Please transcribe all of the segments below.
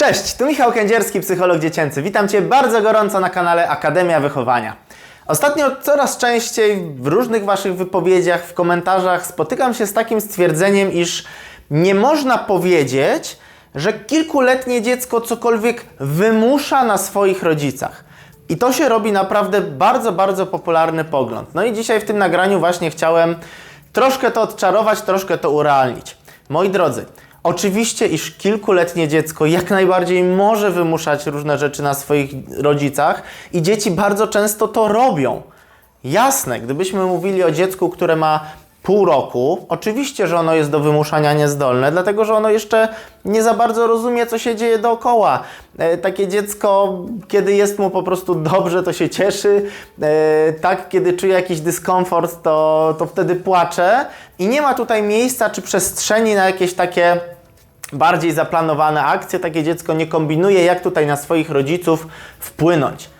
Cześć, tu Michał Kędzierski, psycholog dziecięcy. Witam Cię bardzo gorąco na kanale Akademia Wychowania. Ostatnio coraz częściej w różnych Waszych wypowiedziach, w komentarzach spotykam się z takim stwierdzeniem, iż nie można powiedzieć, że kilkuletnie dziecko cokolwiek wymusza na swoich rodzicach. I to się robi naprawdę bardzo, bardzo popularny pogląd. No i dzisiaj w tym nagraniu właśnie chciałem troszkę to odczarować, troszkę to urealnić. Moi drodzy, oczywiście, iż kilkuletnie dziecko jak najbardziej może wymuszać różne rzeczy na swoich rodzicach i dzieci bardzo często to robią. Jasne, gdybyśmy mówili o dziecku, które ma pół roku, oczywiście, że ono jest do wymuszania niezdolne, dlatego że ono jeszcze nie za bardzo rozumie, co się dzieje dookoła. E, takie dziecko, kiedy jest mu po prostu dobrze, to się cieszy, e, tak, kiedy czuje jakiś dyskomfort, to, to wtedy płacze i nie ma tutaj miejsca czy przestrzeni na jakieś takie bardziej zaplanowane akcje. Takie dziecko nie kombinuje, jak tutaj na swoich rodziców wpłynąć.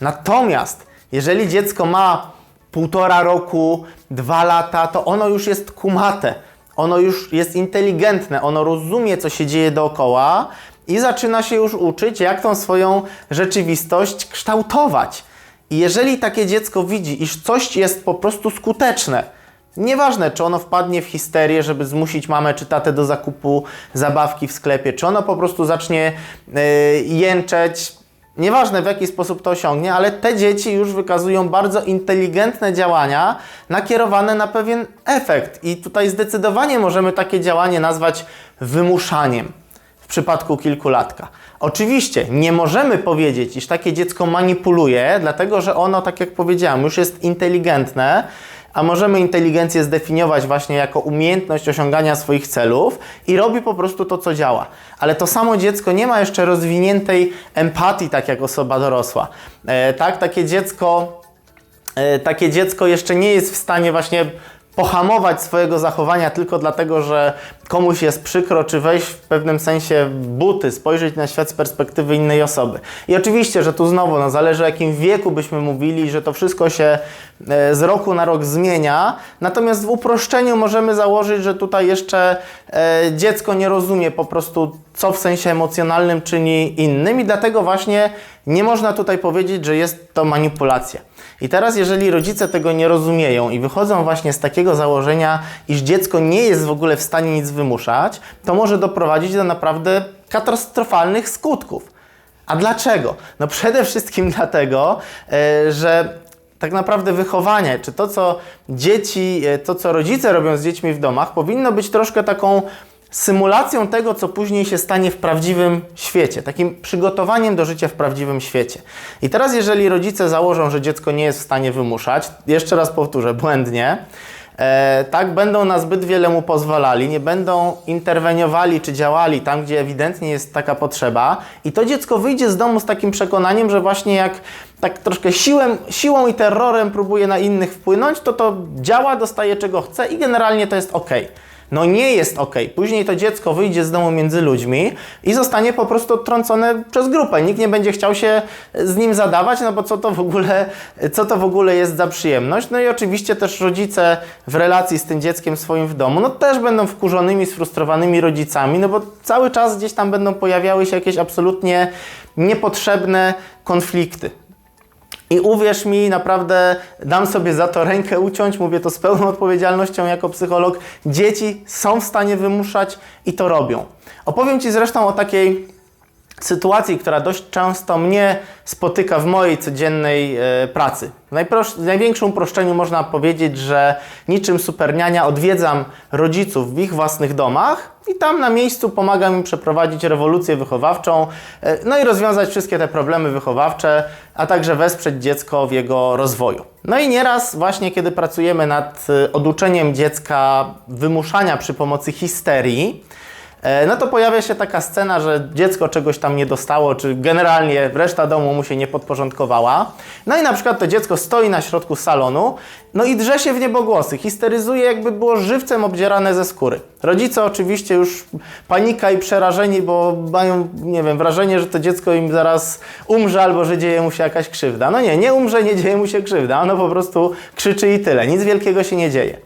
Natomiast jeżeli dziecko ma półtora roku, dwa lata, to ono już jest kumate, ono już jest inteligentne, ono rozumie, co się dzieje dookoła i zaczyna się już uczyć, jak tą swoją rzeczywistość kształtować. I jeżeli takie dziecko widzi, iż coś jest po prostu skuteczne, Nieważne, czy ono wpadnie w histerię, żeby zmusić mamę czy tatę do zakupu zabawki w sklepie, czy ono po prostu zacznie yy, jęczeć, Nieważne w jaki sposób to osiągnie, ale te dzieci już wykazują bardzo inteligentne działania nakierowane na pewien efekt. I tutaj zdecydowanie możemy takie działanie nazwać wymuszaniem w przypadku kilkulatka. Oczywiście nie możemy powiedzieć, iż takie dziecko manipuluje, dlatego że ono, tak jak powiedziałem, już jest inteligentne a możemy inteligencję zdefiniować właśnie jako umiejętność osiągania swoich celów i robi po prostu to, co działa. Ale to samo dziecko nie ma jeszcze rozwiniętej empatii, tak jak osoba dorosła. E, tak, takie dziecko, e, takie dziecko jeszcze nie jest w stanie właśnie pohamować swojego zachowania tylko dlatego, że komuś jest przykro, czy wejść w pewnym sensie w buty, spojrzeć na świat z perspektywy innej osoby. I oczywiście, że tu znowu, no zależy o jakim wieku byśmy mówili, że to wszystko się z roku na rok zmienia, natomiast w uproszczeniu możemy założyć, że tutaj jeszcze e, dziecko nie rozumie po prostu, co w sensie emocjonalnym czyni innym i dlatego właśnie nie można tutaj powiedzieć, że jest to manipulacja. I teraz, jeżeli rodzice tego nie rozumieją i wychodzą właśnie z takiego założenia, iż dziecko nie jest w ogóle w stanie nic wymuszać, to może doprowadzić do naprawdę katastrofalnych skutków. A dlaczego? No przede wszystkim dlatego, e, że tak naprawdę wychowanie, czy to, co dzieci, e, to, co rodzice robią z dziećmi w domach, powinno być troszkę taką symulacją tego, co później się stanie w prawdziwym świecie, takim przygotowaniem do życia w prawdziwym świecie. I teraz, jeżeli rodzice założą, że dziecko nie jest w stanie wymuszać, jeszcze raz powtórzę, błędnie, tak będą na zbyt wiele mu pozwalali, nie będą interweniowali czy działali tam, gdzie ewidentnie jest taka potrzeba, i to dziecko wyjdzie z domu z takim przekonaniem, że właśnie jak tak troszkę siłem, siłą i terrorem próbuje na innych wpłynąć, to to działa, dostaje czego chce i generalnie to jest ok. No nie jest ok. Później to dziecko wyjdzie z domu między ludźmi i zostanie po prostu odtrącone przez grupę. Nikt nie będzie chciał się z nim zadawać, no bo co to w ogóle, co to w ogóle jest za przyjemność. No i oczywiście też rodzice w relacji z tym dzieckiem swoim w domu, no też będą wkurzonymi, sfrustrowanymi rodzicami, no bo cały czas gdzieś tam będą pojawiały się jakieś absolutnie niepotrzebne konflikty. I uwierz mi, naprawdę dam sobie za to rękę uciąć, mówię to z pełną odpowiedzialnością jako psycholog. Dzieci są w stanie wymuszać i to robią. Opowiem Ci zresztą o takiej sytuacji, która dość często mnie spotyka w mojej codziennej e, pracy. W, w największym uproszczeniu można powiedzieć, że niczym superniania odwiedzam rodziców w ich własnych domach i tam na miejscu pomagam im przeprowadzić rewolucję wychowawczą, e, no i rozwiązać wszystkie te problemy wychowawcze, a także wesprzeć dziecko w jego rozwoju. No i nieraz właśnie kiedy pracujemy nad e, oduczeniem dziecka wymuszania przy pomocy histerii, no to pojawia się taka scena, że dziecko czegoś tam nie dostało, czy generalnie reszta domu mu się nie podporządkowała. No i na przykład to dziecko stoi na środku salonu, no i drze się w niebogłosy, histeryzuje jakby było żywcem obdzierane ze skóry. Rodzice oczywiście już panika i przerażeni, bo mają, nie wiem, wrażenie, że to dziecko im zaraz umrze albo że dzieje mu się jakaś krzywda. No nie, nie umrze, nie dzieje mu się krzywda, ono po prostu krzyczy i tyle, nic wielkiego się nie dzieje.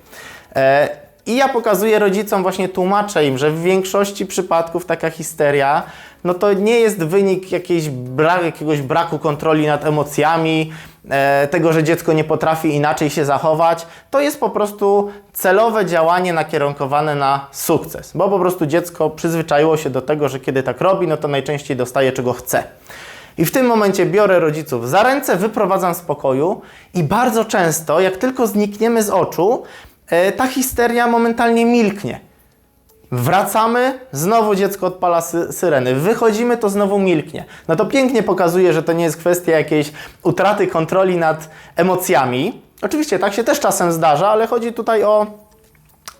E, I ja pokazuję rodzicom, właśnie tłumaczę im, że w większości przypadków taka histeria, no to nie jest wynik jakiejś bra jakiegoś braku kontroli nad emocjami, e, tego, że dziecko nie potrafi inaczej się zachować. To jest po prostu celowe działanie nakierunkowane na sukces, bo po prostu dziecko przyzwyczaiło się do tego, że kiedy tak robi, no to najczęściej dostaje czego chce. I w tym momencie biorę rodziców za ręce, wyprowadzam z pokoju i bardzo często, jak tylko znikniemy z oczu, ta histeria momentalnie milknie. Wracamy, znowu dziecko odpala sy syreny. Wychodzimy, to znowu milknie. No to pięknie pokazuje, że to nie jest kwestia jakiejś utraty kontroli nad emocjami. Oczywiście tak się też czasem zdarza, ale chodzi tutaj o,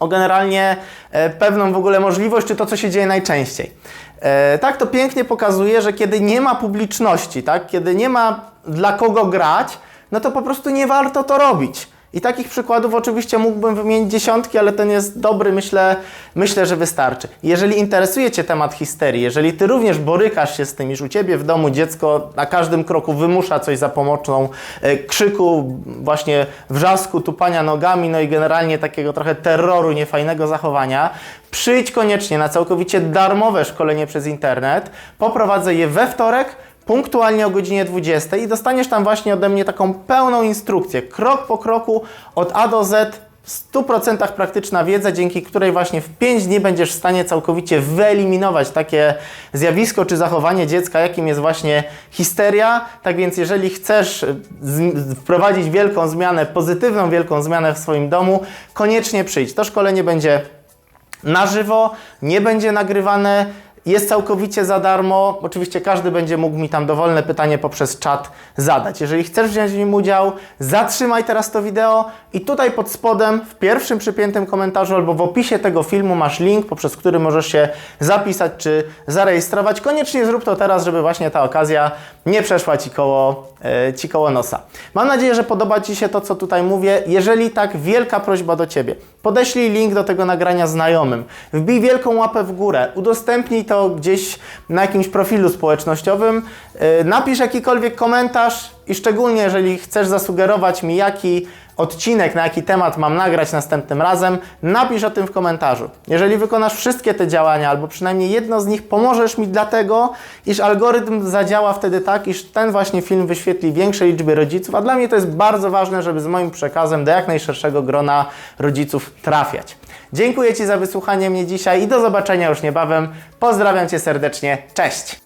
o generalnie e, pewną w ogóle możliwość, czy to, co się dzieje najczęściej. E, tak to pięknie pokazuje, że kiedy nie ma publiczności, tak, kiedy nie ma dla kogo grać, no to po prostu nie warto to robić. I takich przykładów oczywiście mógłbym wymienić dziesiątki, ale ten jest dobry, myślę, myślę, że wystarczy. Jeżeli interesuje Cię temat histerii, jeżeli Ty również borykasz się z tym, iż u Ciebie w domu dziecko na każdym kroku wymusza coś za pomocą e, krzyku, właśnie wrzasku, tupania nogami, no i generalnie takiego trochę terroru, niefajnego zachowania, przyjdź koniecznie na całkowicie darmowe szkolenie przez internet. Poprowadzę je we wtorek, punktualnie o godzinie 20 i dostaniesz tam właśnie ode mnie taką pełną instrukcję, krok po kroku, od A do Z, w 100% praktyczna wiedza, dzięki której właśnie w 5 dni będziesz w stanie całkowicie wyeliminować takie zjawisko czy zachowanie dziecka, jakim jest właśnie histeria. Tak więc, jeżeli chcesz z- wprowadzić wielką zmianę, pozytywną wielką zmianę w swoim domu, koniecznie przyjdź. To szkolenie będzie na żywo, nie będzie nagrywane, jest całkowicie za darmo. Oczywiście każdy będzie mógł mi tam dowolne pytanie poprzez czat zadać. Jeżeli chcesz wziąć w nim udział, zatrzymaj teraz to wideo i tutaj pod spodem w pierwszym przypiętym komentarzu albo w opisie tego filmu masz link, poprzez który możesz się zapisać czy zarejestrować. Koniecznie zrób to teraz, żeby właśnie ta okazja nie przeszła Ci koło, e, ci koło nosa. Mam nadzieję, że podoba Ci się to, co tutaj mówię. Jeżeli tak, wielka prośba do Ciebie. Podeślij link do tego nagrania znajomym. Wbij wielką łapę w górę. Udostępnij to gdzieś na jakimś profilu społecznościowym. E, Napisz jakikolwiek komentarz i szczególnie jeżeli chcesz zasugerować mi, jaki odcinek, na jaki temat mam nagrać następnym razem, napisz o tym w komentarzu. Jeżeli wykonasz wszystkie te działania, albo przynajmniej jedno z nich, pomożesz mi dlatego, iż algorytm zadziała wtedy tak, iż ten właśnie film wyświetli większej liczbie rodziców, a dla mnie to jest bardzo ważne, żeby z moim przekazem do jak najszerszego grona rodziców trafiać. Dziękuję Ci za wysłuchanie mnie dzisiaj i do zobaczenia już niebawem. Pozdrawiam Cię serdecznie. Cześć!